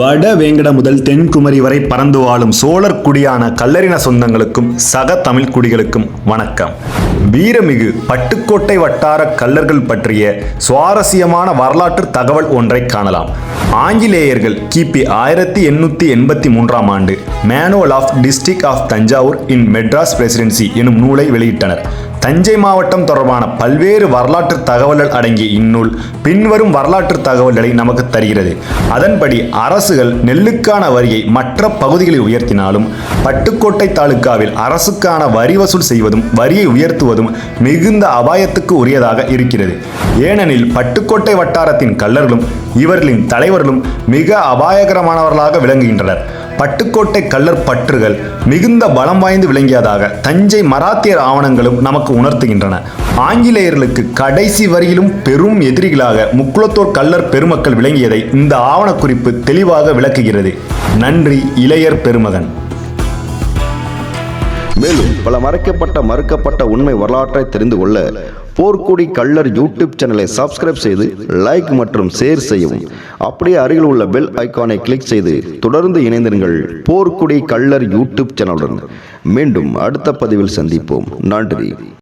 வட வேங்கட முதல் தென்குமரி வரை பறந்து வாழும் சோழர் குடியான கல்லறின சொந்தங்களுக்கும் சக தமிழ் குடிகளுக்கும் வணக்கம். வீரமிகு பட்டுக்கோட்டை வட்டார கல்லர்கள் பற்றிய சுவாரஸ்யமான வரலாற்று தகவல் ஒன்றை காணலாம். ஆங்கிலேயர்கள் கிபி ஆயிரத்தி எண்ணூற்றி எண்பத்தி மூன்றாம் ஆண்டு manual of district of Thanjavur in Madras presidency எனும் நூலை வெளியிட்டனர். தஞ்சை மாவட்டம் தொடர்பான பல்வேறு வரலாற்று தகவல்கள் அடங்கிய இந்நூல் பின்வரும் வரலாற்று தகவல்களை நமக்கு தருகிறது. அதன்படி அரசுகள் நெல்லுக்கான வரியை மற்ற பகுதிகளில் உயர்த்தினாலும் பட்டுக்கோட்டை தாலுக்காவில் அரசுக்கான வரி வசூல் செய்வதும் வரியை உயர்த்துவதும் மிகுந்த அபாயத்துக்கு உரியதாக இருக்கிறது. ஏனெனில் பட்டுக்கோட்டை வட்டாரத்தின் கல்லர்களும் இவர்களின் தலைவர்களும் மிக அபாயகரமானவர்களாக விளங்குகின்றனர். பட்டுக்கோட்டை கள்ளர் பற்றுகள் மிகுந்த பலம் வாய்ந்து விளங்கியதாக தஞ்சை மராத்தியர் ஆவணங்களும் நமக்கு உணர்த்துகின்றன. ஆங்கிலேயர்களுக்கு கடைசி வரியிலும் பெரும் எதிரிகளாக முக்குளத்தோர் கள்ளர் பெருமக்கள் விளங்கியதை இந்த ஆவணக்குறிப்பு தெளிவாக விளக்குகிறது. நன்றி இளையர் பெருமகன். மேலும் பல மறைக்கப்பட்ட மறுக்கப்பட்ட உண்மை வரலாற்றை தெரிந்து கொள்ள போர்க்குடி கள்ளர் யூடியூப் சேனலை சப்ஸ்கிரைப் செய்து லைக் மற்றும் ஷேர் செய்யவும். அப்படியே அருகில் உள்ள பெல் ஐகானை கிளிக் செய்து தொடர்ந்து இணைந்திருங்கள் போர்க்குடி கள்ளர் யூடியூப் சேனலுடன். மீண்டும் அடுத்த பதிவில் சந்திப்போம். நன்றி.